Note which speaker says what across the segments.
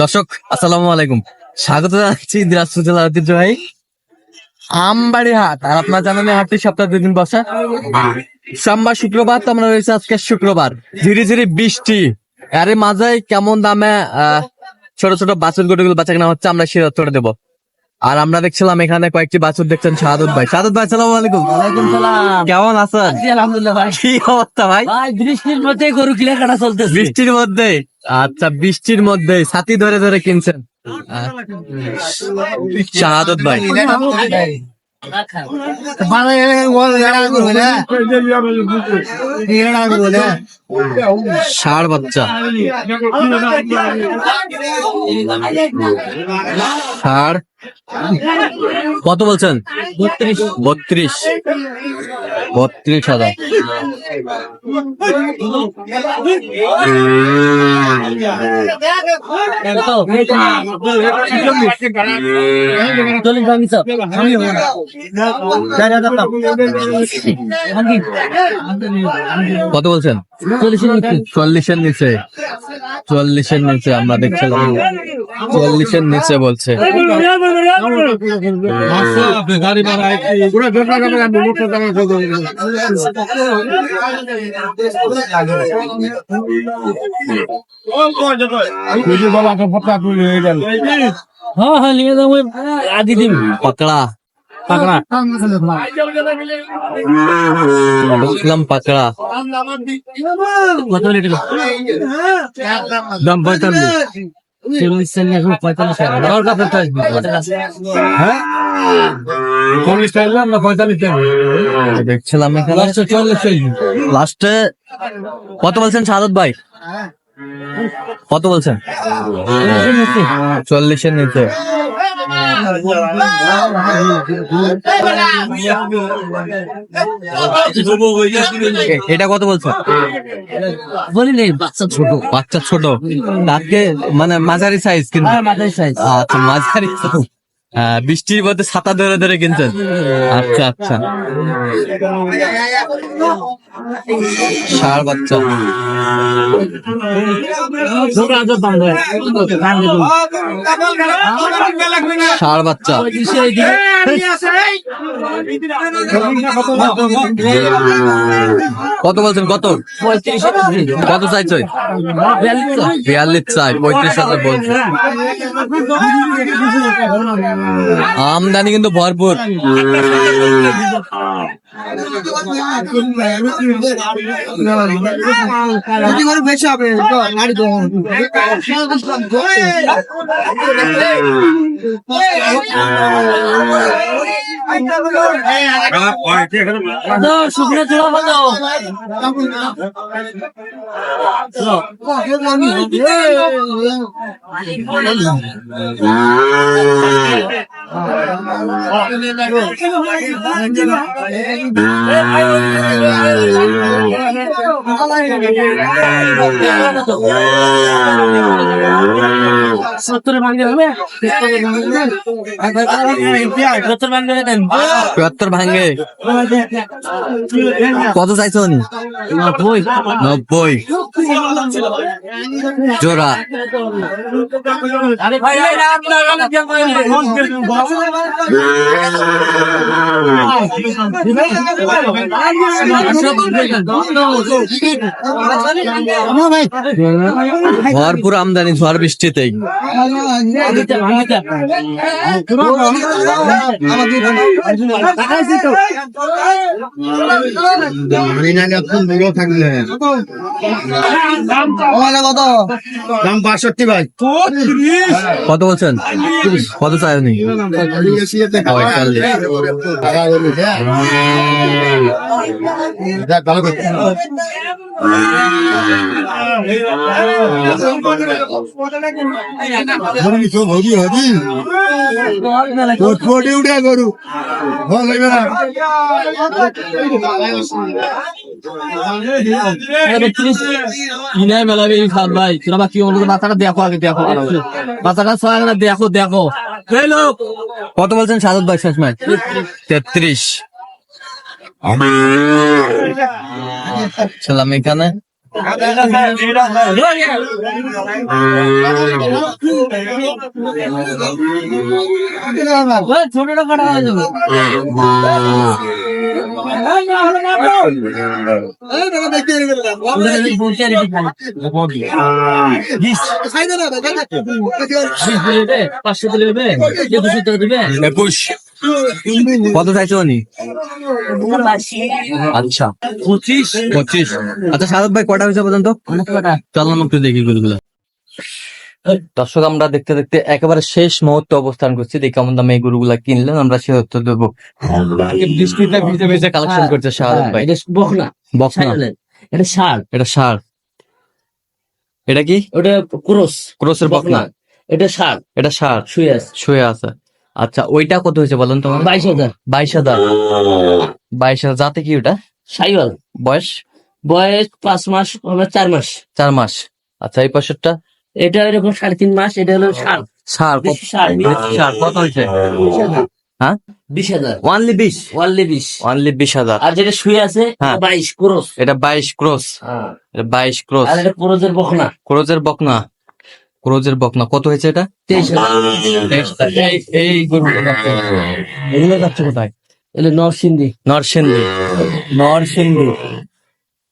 Speaker 1: দর্শক আসসালামু আলাইকুম। স্বাগত জানাচ্ছি দিনাজপুর জেলার ঐতিহ্যবাহী আমবাড়ি হাট আর আপনার জানেন হাটটি সপ্তাহে দুই দিন বসা। সোমবার শুক্রবার তো আমরা রয়েছে আজকে শুক্রবার। ধীরে ধীরে বৃষ্টি। আরে মাঝে কেমন দামে ছোট ছোট বাছুর গরুগুলো বাচ্চা কেনা হচ্ছে আমরা সেটা তুলে দেবো। আর আমরা দেখছিলাম এখানে কয়েকটি বাছুর দেখছেন শাহাদুত ভাই। শাহাদুত ভাই সালাম আলাইকুম। কেমন আছেন?
Speaker 2: আলহামদুলিল্লাহ ভাই।
Speaker 1: কি অবস্থা ভাই?
Speaker 2: ভাই বৃষ্টির মধ্যে গরু কিনে কাটা চলতেছে।
Speaker 1: বৃষ্টির মধ্যে আচ্ছা বৃষ্টির মধ্যে ছাতি ধরে ধরে কিনছেন। শাহাদত ভাই। ষাড় বাচ্চা। ষাড়। কত বলছেন? বত্রিশ। বত্রিশ। বত্রিশ হাজার। কত বলছেন?
Speaker 2: চল্লিশের নিচে।
Speaker 1: চল্লিশের নিচে। চল্লিশের নিচে, আমরা দেখছিলাম চল্লিশের নিচে বলছে।
Speaker 2: হ্যাঁ হ্যাঁ নিয়ে যাব আদি দিন
Speaker 1: পাকড়া।
Speaker 2: পাকড়া।
Speaker 1: দেখলাম পাকড়া।
Speaker 2: কত লিটার
Speaker 1: দাম পঁয়তাল্লিশ।
Speaker 2: টাকা।
Speaker 1: দেখছিলাম লাস্টে কত বলছেন সাদত ভাই? কত বলছেন? চল্লিশের নিচে। এটা কত বলছেন?
Speaker 2: বলি নেই বাচ্চা ছোট।
Speaker 1: বাচ্চা ছোট। তাকে মানে মাঝারি সাইজ কিন্তু।
Speaker 2: হ্যাঁ
Speaker 1: আচ্ছা মাঝারি বৃষ্টির মধ্যে ছাতা ধরে ধরে কিনছেন? আচ্ছা আচ্ছা। ষাড় বাচ্চা ষাড় বাচ্চা কত বলছেন, কত? কত চাইছে বিয়াল্লিশ চাই, পঁয়ত্রিশ হাজার বলছে। আমদানি কিন্তু ভরপুর।
Speaker 2: শুকনো চূড়া ভালো সত্তর ভাঙে হবে? সত্তর
Speaker 1: কত চাইছো উনি?
Speaker 2: নব্বই।
Speaker 1: নব্বই। জোড়া।
Speaker 2: আরে ভাই
Speaker 1: ভরপুর আমদানি ঝড় বৃষ্টিতেই।
Speaker 3: ভাই।
Speaker 1: কত বলছেন? কত চাই
Speaker 3: কোটি উঠে গরু ভালো লাগবে না
Speaker 2: কিনে মেলাবি ভাই তোরা বা কি হলো মাথাটা দেখো আগে দেখো মাথাটা দেখো দেখো
Speaker 1: কত বলছেন? সাদত ভাই শেষ ম্যাচ। তেত্রিশ। ছিলাম এখানে।
Speaker 2: ছোটটা কাটা পাঁচশো দিলে দেবে দুশো টাকা দেবে
Speaker 4: একুশ কত চাইছো উনি? আচ্ছা।
Speaker 2: পঁচিশ।
Speaker 4: পঁচিশ। আচ্ছা সাদত ভাই কটা হয়েছে পর্যন্ত? চললাম একটু দেখি গরুগুলো দর্শক আমরা দেখতে দেখতে একেবারে শেষ মুহূর্তে অবস্থান করছি। দেখি কেমন দামে এই গরুগুলা কিনলেন আমরা সে উত্তর দেবো। কালেকশন করছে শাহাদত ভাই।
Speaker 2: এটা বকনা।
Speaker 4: বকনা।
Speaker 2: এটা
Speaker 4: সার। এটা কি?
Speaker 2: ওটা ক্রোস।
Speaker 4: ক্রোসের বকনা।
Speaker 2: এটা ষাট
Speaker 4: এটা সার।
Speaker 2: শুয়ে আছে।
Speaker 4: শুয়ে আছে। আচ্ছা ওইটা কত হয়েছে বলেন তোমার
Speaker 2: বাইশ হাজার।
Speaker 4: বাইশ হাজার। বাইশ হাজার। যাতে কি ওটা?
Speaker 2: সাইওয়াল।
Speaker 4: বয়স?
Speaker 2: বয়স পাঁচ মাস চার মাস।
Speaker 4: চার মাস। আচ্ছা এই পাশেরটা?
Speaker 2: এটা এরকম সাড়ে তিন মাস এটা হলো
Speaker 4: সার।
Speaker 2: সার
Speaker 4: সার। কত হয়েছে? হ্যাঁ?
Speaker 2: বিশ হাজার।
Speaker 4: ওয়ানলি বিশ?
Speaker 2: ওয়ানলি বিশ।
Speaker 4: ওয়ানলি বিশ হাজার।
Speaker 2: আর যেটা শুয়ে আছে
Speaker 4: হ্যাঁ।
Speaker 2: বাইশ ক্রোস
Speaker 4: এটা বাইশ ক্রস এটা বাইশ ক্রস
Speaker 2: আর এটা ক্রোজের বকনা।
Speaker 4: ক্রোজের বকনা। ক্রোজের বকনা কত হয়েছে এটা?
Speaker 2: তেইশ হাজার।
Speaker 4: এই গরুগুলো যাচ্ছে। এগুলো কোথায়?
Speaker 2: এটা নরসিংদী।
Speaker 4: নরসিংদী। নরসিংদী।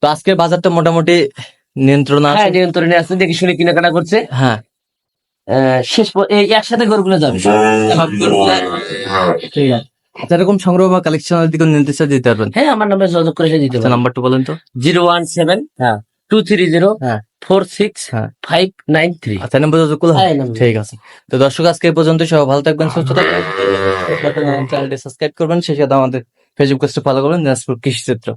Speaker 4: তো আজকের বাজারটা মোটামুটি নিয়ন্ত্রণ
Speaker 2: হ্যাঁ
Speaker 4: আছে
Speaker 2: নিয়ন্ত্রণে আছে দেখে শুনে কেনাকাটা করছে।
Speaker 4: হ্যাঁ।
Speaker 2: আহ, শেষ এই একসাথে গরুগুলো যাবে। সব ঠিক আছে।
Speaker 4: আচ্ছা এরকম সংগ্রহ বা কালেকশনের দিকে নির্দেশ দিতে পারবেন?
Speaker 2: হ্যাঁ আমার নামে যোগাযোগ করে দিতে
Speaker 4: আচ্ছা
Speaker 2: পারেন
Speaker 4: নাম্বারটা বলেন তো।
Speaker 2: জিরো ওয়ান সেভেন
Speaker 4: হ্যাঁ
Speaker 2: টু থ্রি জিরো
Speaker 4: হ্যাঁ।
Speaker 2: ফোর সিক্স
Speaker 4: হ্যাঁ।
Speaker 2: ফাইভ নাইন থ্রি
Speaker 4: আচ্ছা নম্বর যোগাযোগ
Speaker 2: হ্যাঁ।
Speaker 4: ঠিক আছে। তো দর্শক আজকে পর্যন্ত সবাই ভালো থাকবেন সুস্থ থাকবেন। চ্যানেলটি সাবস্ক্রাইব করবেন। সেই সাথে আমাদের ফেসবুক পেজটা ফলো করবেন। দিনাজপুর কৃষি চিত্র